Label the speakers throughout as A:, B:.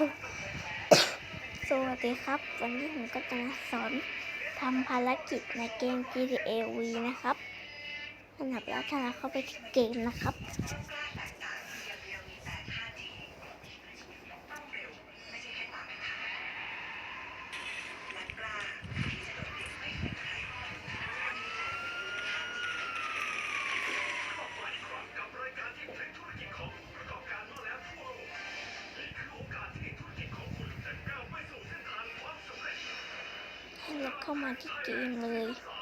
A: สวัสดีครับ วันนี้ผมก็จะมาสอนทำภารกิจในเกม GTA V นะครับ อันดับแรกถ้าเราเข้าไปที่เกมนะครับ ให้เรา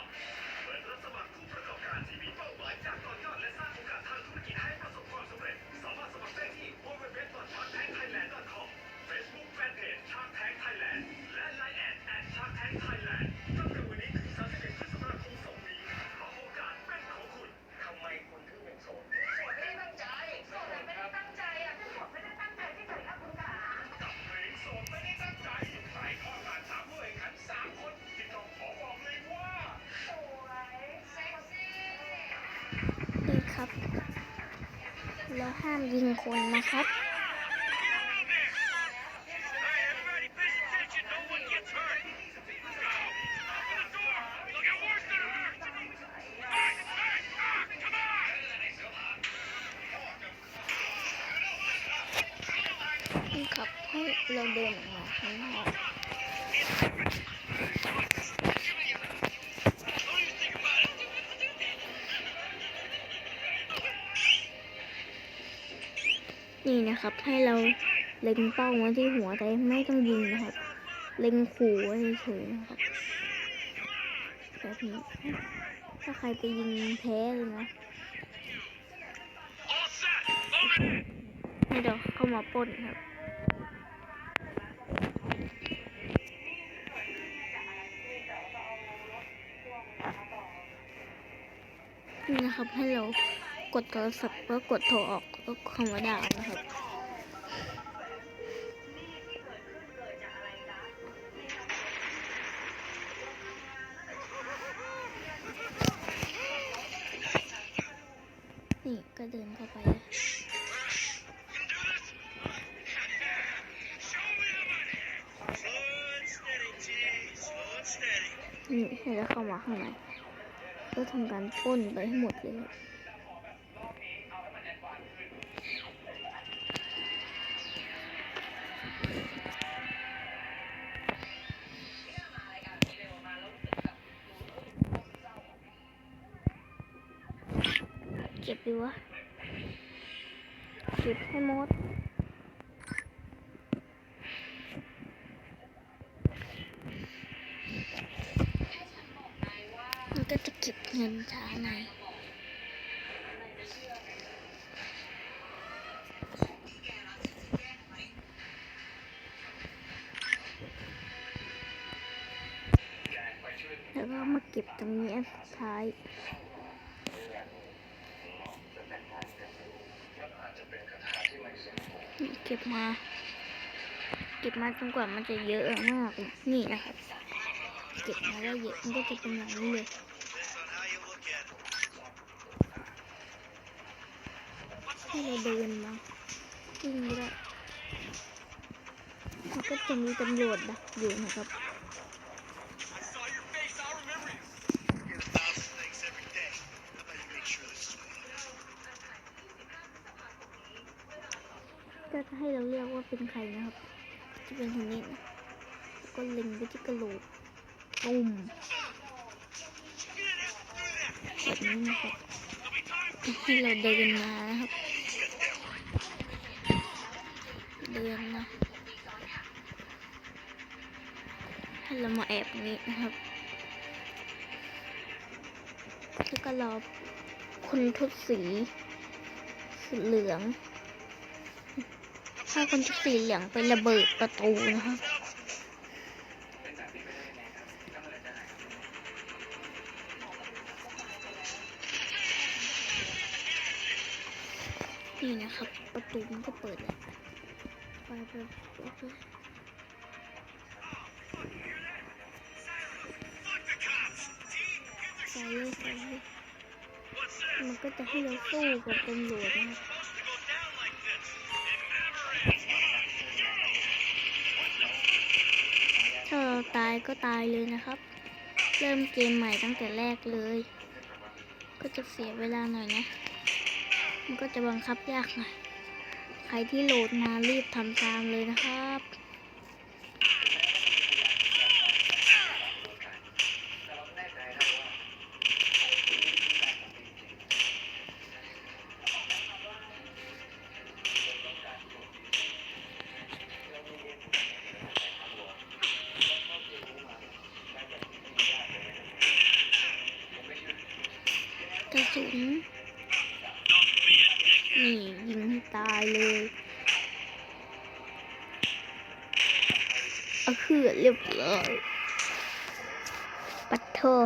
A: แล้
B: ว
A: ห้ามยิงคนนะครับขับให้เราเดินออกมาข้างนอก นี่นะครับ ให้เราเล็งเป้ามาที่หัวแต่ไม่ต้องยิงนะครับ เล็งขู่ไว้เฉยๆนะครับแบบนี้ถ้าใครไปยิงแพ้เลยนะ
C: All set. Moving.
A: ให้เข้ามาป้นครับนี่นะครับให้เรา กดโทรศัพท์แล้วกดโทรออกแล้วคำว่าดาวนะครับนี่ก็เดินเข้าไป
C: You can do this. Show me the money. Slow and steady, T. Slow and steady.
A: นี่ให้เราเข้ามาข้างในก็ทำการป้นไปให้หมดเลย เก็บดีวะเก็บให้หมดมันก็จะเก็บเงินจากไหน มาเก็บตรงนี้สุดท้ายเก็บมา เก็บมาจนกว่ามันจะเยอะมาก นี่นะครับ เก็บมาได้เยอะมันก็จะเป็นอย่างนี้เลยให้เราเดินมาวิ่งไม่ได้มันก็จะมีตำรวจดักอยู่นะครับ ก็จะให้เราเลือกว่าเป็นใครนะครับ จะเป็นคนนี้ก็เล็งไปที่กระโหลกตุ่มแบบนี้นะครับให้เราเดินมานะครับเดินนะให้เรามาแอบนี้นะครับแล้วก็รอคนทุบสีสีเหลือง ถ้าคนทุบสีเหลืองไประเบิดประตูนะครับนี่นะครับ ประตูมันก็เปิดแล้วไปไปไปไปเลยใส่เลยมันก็จะให้เราสู้กับตำรวจนะครับ
C: ตา
A: ยก็ตายเลยนะครับ เริ่มเกมใหม่ตั้งแต่แรกเลย ก็จะเสียเวลาหน่อยนะ มันก็จะบังคับยากหน่อย ใครที่โหลดมารีบทำตามเลยนะครับ ระสุนนี่ยิงให้ตายเลยเอาคือเรียบร้อยปัดเธอ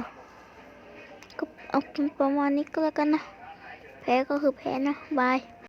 A: ก็เอาประมาณนี้ก็แล้วกันนะ แพ้ก็คือแพ้นะบาย